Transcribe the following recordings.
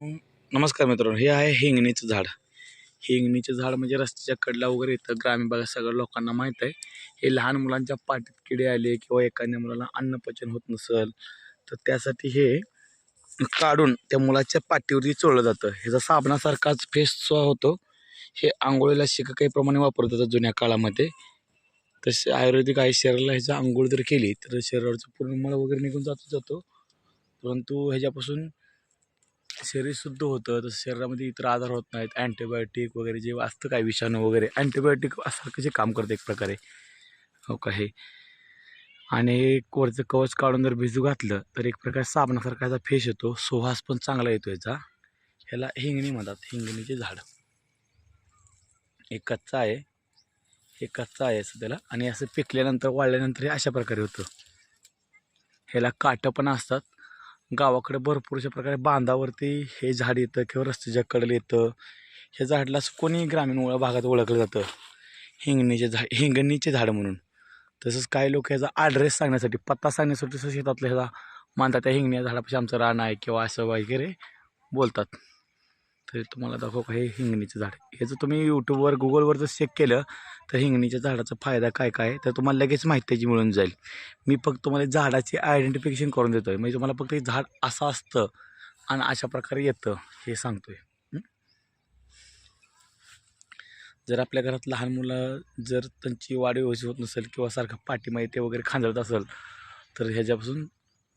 नमस्कार मित्रांनो हे आहे हिंगणीचं झाड. हिंगणीचं झाड म्हणजे रस्त्याच्या कडला वगैरे येतं ग्रामीण भागात सगळ्या लोकांना माहीत आहे. हे लहान मुलांच्या पाठीत किडे आले किंवा एखाद्या मुलाला अन्नपचन होत नसेल तर त्यासाठी हे काढून त्या मुलाच्या पाठीवरती चोळलं जातं. ह्याचा साबणासारखाच फेस होतो. हे आंघोळीला प्रमाणे वापरत होतं जुन्या काळामध्ये. तसे आयुर्वेदिक आहे शरीराला ह्याचं आंघोळ जर केली तर शरीराचं पूर्ण मळ वगैरे निघून जातो जातो. परंतु ह्याच्यापासून शरीर शुद्ध होतं तसं शरीरामध्ये इतर आजार होत नाहीत. अँटीबायोटिक वगैरे जे असतं काय विषाणू वगैरे अँटीबायोटिक सारखं जे काम करतं एक प्रकारे. हो का हे? आणि एक वरचं कवच काढून जर भिजू घातलं तर एक प्रकारे साबणासारखा याचा फेस येतो. सुहास पण चांगला येतो याचा. ह्याला हिंगणी म्हणतात. हिंगणीचे झाड. एक कच्चा आहे. हे कच्चा आहे असं त्याला. आणि असं पिकल्यानंतर वाळल्यानंतर हे अशा प्रकारे होतं. ह्याला काटं पण असतात. गावाकडे भरपूर अशा प्रकारे बांधावरती हे झाड येतं किंवा रस्त्याच्या कडेला येतं. हे झाडला असं कोणी ग्रामीण ओळख भागात ओळखलं जातं. हिंगणीचे झाड हिंगणीचे झाड म्हणून. तसंच काही लोक ह्याचा ॲड्रेस सांगण्यासाठी पत्ता सांगण्यासाठी तसं शेतातलं ह्याचा मानतात. त्या हिंगण्या झाडापाशी आमचं रान आहे किंवा असं वगैरे बोलतात. तर तुम्हाला दाखव का हे हिंगणीचं झाड? ह्याचं तुम्ही यूट्यूबवर गुगलवर जर चेक केलं तर हिंगणीच्या झाडाचा फायदा काय काय? आहे तर तुम्हाला लगेच माहिती त्याची मिळून जाईल. मी फक्त तुम्हाला झाडाची आयडेंटिफिकेशन करून देतो आहे म्हणजे तुम्हाला फक्त हे झाड असं असतं आणि अशा प्रकारे येतं हे सांगतो आहे जर आपल्या घरात लहान मुलं जर त्यांची वाढ व्यवस्थित होत नसेल किंवा सारखं पाठीमागे ते वगैरे खांजळत असेल तर ह्याच्यापासून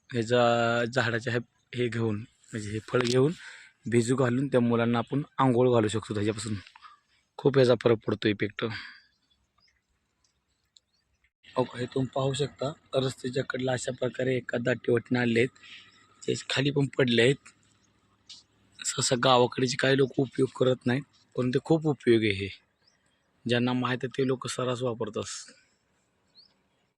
ह्याच्या झाडाच्या हे हे घेऊन म्हणजे हे फळ घेऊन भिजू घालून त्या मुलांना आपण आंघोळ घालू शकतो. त्याच्यापासून खूप ह्याचा फरक पडतो इफेक्ट. ओके तुम्ही पाहू शकता रस्त्याच्या कडला अशा प्रकारे एका दाटीवटीने आले आहेत ते खाली पण पडले आहेत. सहसा गावाकडेचे काही लोक उपयोग करत नाहीत पण ते खूप उपयोगी आहे. हे ज्यांना माहीत आहे ते लोक सर्रास वापरतात.